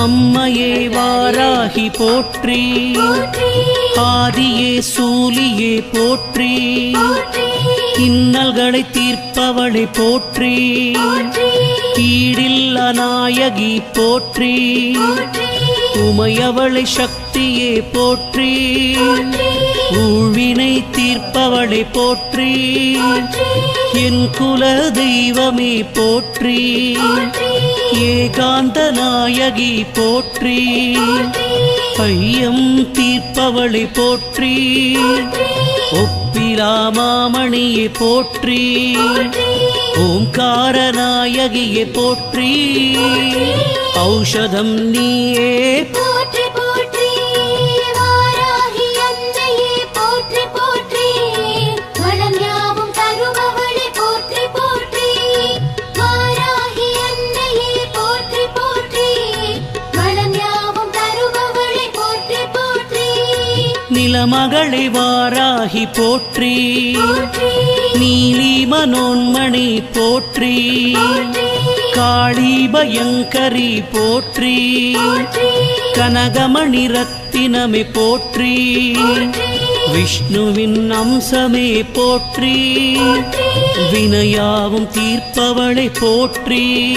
அம்மையே வாராகி போற்றி. ஆதியே சூலியே போற்றி. இன்னல்களை தீர்ப்பவளை போற்றி. கீழில்ல நாயகி போற்றி. உமையவளை சக்தியே போற்றி. ஊழ்வினை தீர்ப்பவளை போற்றி. என் குல தெய்வமே போற்றி. ஏகாந்த நாயகி போற்றி. ஐயம் தீர்ப்பவளை போற்றி. ஒப்பிலாமாமணியை போற்றி. ஓம்கார நாயகியை போற்றி. ஔஷதம் நீயே நிலமகளை வாராகி போற்றி. போற்றி. நீலி மனோன்மணி போற்றி. காளி பயங்கரி போற்றி. கனகமணி ரத்தினமே போற்றி. விஷ்ணுவின் அம்சமே போற்றி. வினையாவும் தீர்ப்பவளை போற்றி.